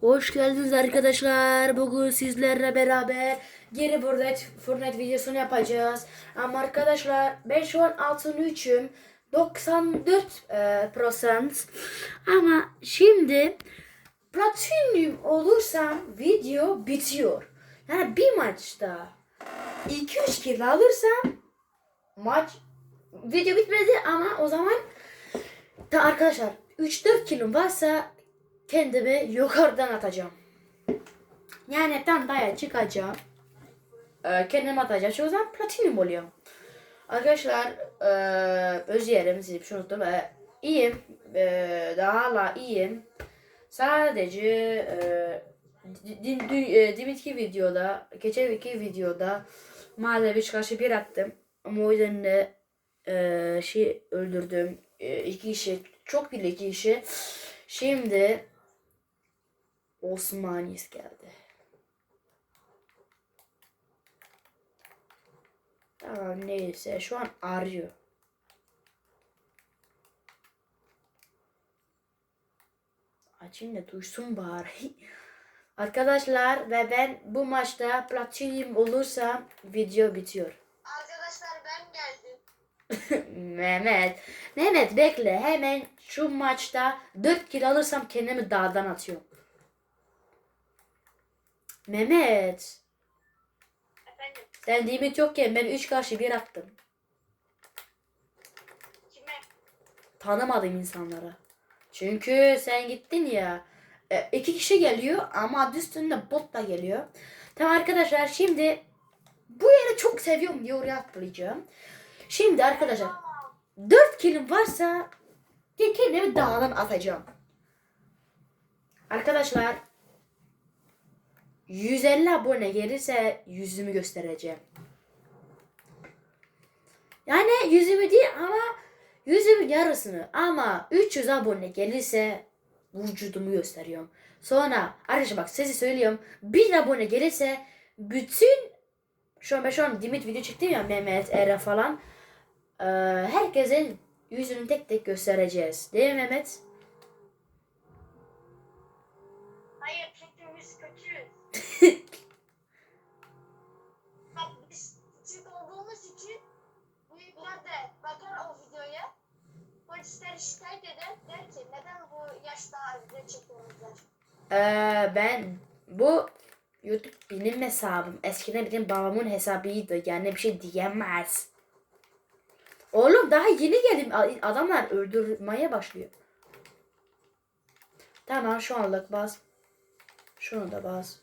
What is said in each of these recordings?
Hoş geldiniz arkadaşlar. Bugün sizlerle beraber geri Fortnite, Fortnite videosunu yapacağız. Ama arkadaşlar ben şu an altın 3'üm. 94 e, prosent. Ama şimdi platinum olursam video bitiyor. Yani bir maçta 2-3 kill alırsam maç video bitmedi ama o zaman da arkadaşlar 3-4 kilom varsa kendimi yukarıdan atacağım. Yani tam daya çıkacağım. Ee, kendimi atacağım. Çünkü o zaman platinum oluyor. Arkadaşlar özlerim sizi bir şey unuttum. Ee, iyiyim. Ee, daha hala iyiyim. Sadece e, deminki videoda, geçen videoda maalesef karşı bir attım. Ama o yüzden de ee, şey öldürdüm. Ee, iki kişi, çok bile iki kişi. Şimdi Osmanis geldi. Tamam neyse şu an arıyor. Açayım da duysun bari. Arkadaşlar ve ben bu maçta platinum olursam video bitiyor. Arkadaşlar ben geldim. Mehmet. Mehmet bekle hemen şu maçta 4 kill alırsam kendimi dağdan atıyorum. Mehmet. Efendim Sen limit yokken ben 3 karşı 1 attım. kime? Tanımadım insanlara. Çünkü sen gittin ya. e, iki kişi geliyor ama adı üstünde bot da geliyor. Tamam arkadaşlar şimdi bu yeri çok seviyorum diye oraya atlayacağım. Şimdi arkadaşlar 4 kilim varsa kendimi dağdan atacağım. Arkadaşlar 150 abone gelirse yüzümü göstereceğim. Yani yüzümü değil ama yüzümün yarısını ama 300 abone gelirse vücudumu gösteriyorum. Sonra arkadaşlar bak size söylüyorum 1000 abone gelirse bütün şu an ben şu an Dimit video çektim ya Mehmet, Eren falan. Ee, herkesin yüzünü tek tek göstereceğiz. Değil mi Mehmet? Ee, ben bu YouTube benim hesabım. Eskiden benim babamın hesabıydı. Yani bir şey diyemez. Oğlum daha yeni geldim. Adamlar öldürmeye başlıyor. Tamam şu anlık bas. Şunu da bas.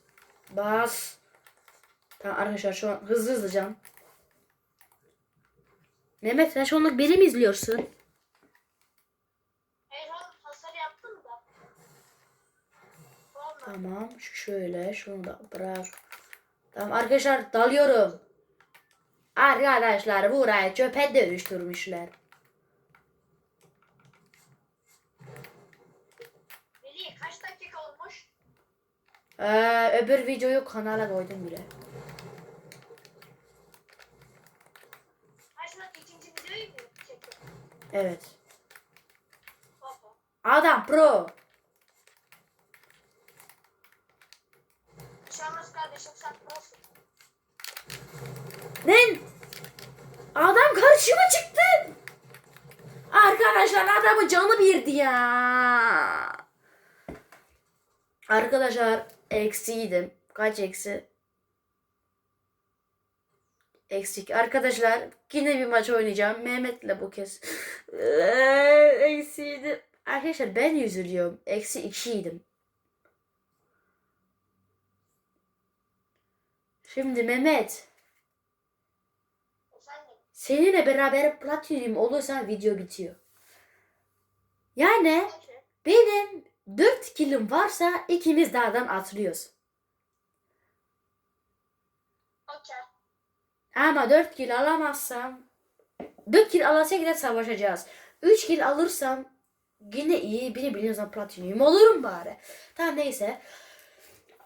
Bas. Tamam arkadaşlar şu an hızlı hızlı can. Mehmet sen şu anlık beni mi izliyorsun? Hayır oğlum hasar yaptım da. Vallahi. Tamam. Şöyle. Şunu da bırak. Tamam arkadaşlar dalıyorum. Arkadaşlar burayı çöpe dönüştürmüşler. Melih kaç dakika olmuş? Ee, öbür videoyu kanala koydum bile. Dakika ikinci videoyu mu çekiyorsun? Evet. Adam pro. Lan! Adam karşıma çıktı. Arkadaşlar adamın canı birdi ya. Arkadaşlar eksiydim. Kaç eksi? Eksik. Arkadaşlar yine bir maç oynayacağım. Mehmet'le bu kez. Eksiydim. Arkadaşlar ben üzülüyorum. Eksi ikiydim. Şimdi Mehmet. Seninle beraber platinum olursa video bitiyor. Yani benim 4 kilim varsa ikimiz dağdan atlıyoruz. Okey. Ama 4 kil alamazsam 4 kil alırsa yine savaşacağız. 3 kil alırsam yine iyi beni biliyorsan platinum olurum bari. Tamam neyse.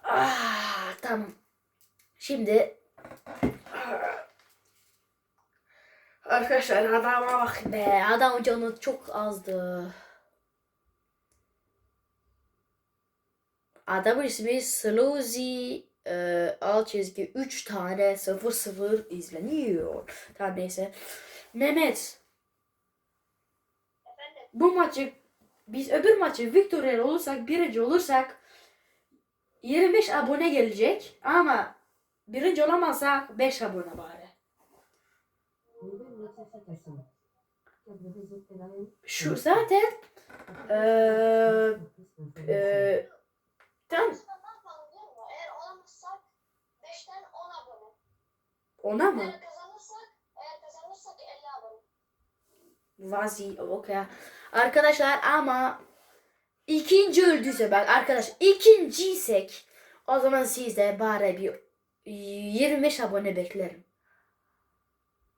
Ah, tamam. Şimdi Arkadaşlar adama bak be. Adam canı çok azdı. Adamın ismi Slowzy e, alt çizgi 3 tane 0 0 izleniyor. Tamam neyse. Mehmet Efendim bu maçı biz öbür maçı Victoria olursak birinci olursak 25 abone gelecek ama birinci olamazsak 5 abone bari. Eğer olamazsak 5'ten 10 abone. ona mı? Eğer kazanırsak, eğer kazanırsak 50 abone. Vazi okey. Arkadaşlar ama ikinci öldüyse bak arkadaş ikinciysek o zaman siz de bari bir 25 abone beklerim.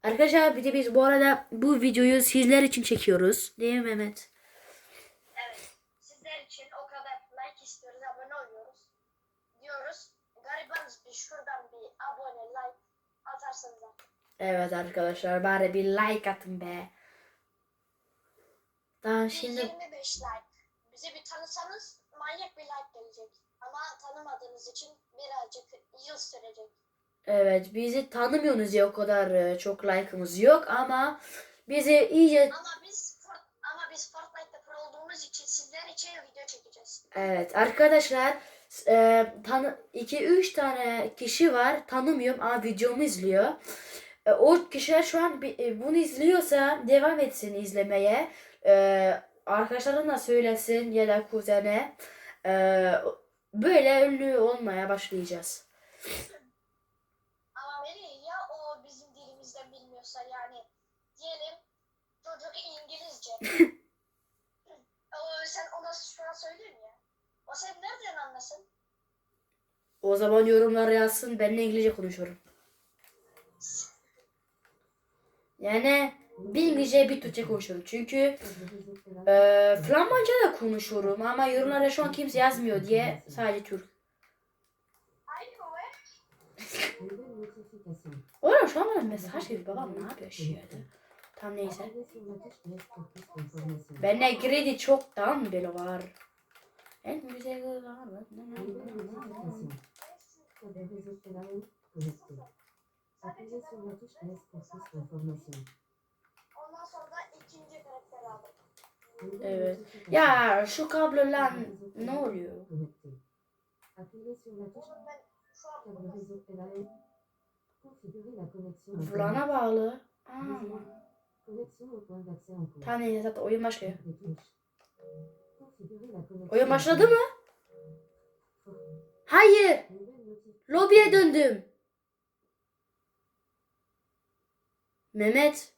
Arkadaşlar bir de biz bu arada bu videoyu sizler için çekiyoruz. Değil mi Mehmet? Evet. Sizler için o kadar like istiyoruz, abone oluyoruz. Diyoruz. Garibanız bir şuradan bir abone, like atarsanız. Evet arkadaşlar bari bir like atın be. Daha şimdi 25 like. Bizi bir tanısanız manyak bir like gelecek. Ama tanımadığınız için birazcık yıl sürecek. Evet bizi tanımıyorsunuz ya o kadar e, çok like'ımız yok ama bizi iyice Ama biz ama biz Fortnite'da pro olduğumuz için sizler için video çekeceğiz. Evet arkadaşlar e, tanı 2-3 tane kişi var tanımıyorum ama videomu izliyor. E, o kişiler şu an e, bunu izliyorsa devam etsin izlemeye. E, arkadaşlarına söylesin ya da kuzene. E, böyle ünlü olmaya başlayacağız. Ama Melih ya o bizim dilimizden bilmiyorsa yani diyelim çocuk İngilizce. O, sen ona şu an söylüyorsun ya. O sen nereden anlasın? O zaman yorumlara yazsın ben de İngilizce konuşuyorum. Yani bir İngilizce bir Türkçe konuşuyorum. Çünkü e, Flamanca da konuşuyorum ama yorumlara şu an kimse yazmıyor diye sadece Türk. Ya. Oğlum şu an mesaj geliyor. Babam ne yapıyor şimdi? Tam neyse. Bende kredi çoktan bile var. En güzel var. Evet. Ya şu kablolar ne oluyor? Fulana bağlı. Aa. Tamam neyse zaten oyun başlıyor. Oyun başladı mı? Hayır. Lobiye döndüm. Mehmet.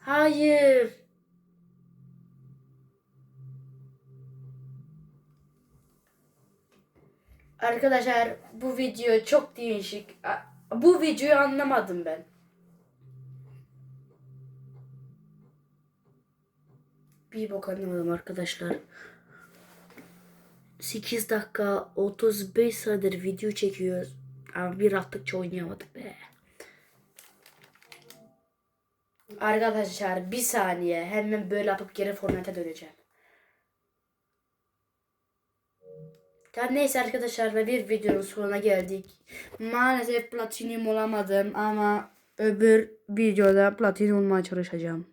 Hayır. Arkadaşlar bu video çok değişik. Bu videoyu anlamadım ben. Bir bok anlamadım arkadaşlar. 8 dakika 35 saattir video çekiyoruz. Ama bir attıkça oynayamadık be. Arkadaşlar bir saniye hemen böyle yapıp geri formata döneceğim. Tamam neyse arkadaşlar ve bir videonun sonuna geldik. Maalesef platinyum olamadım ama öbür videoda platin olmaya çalışacağım.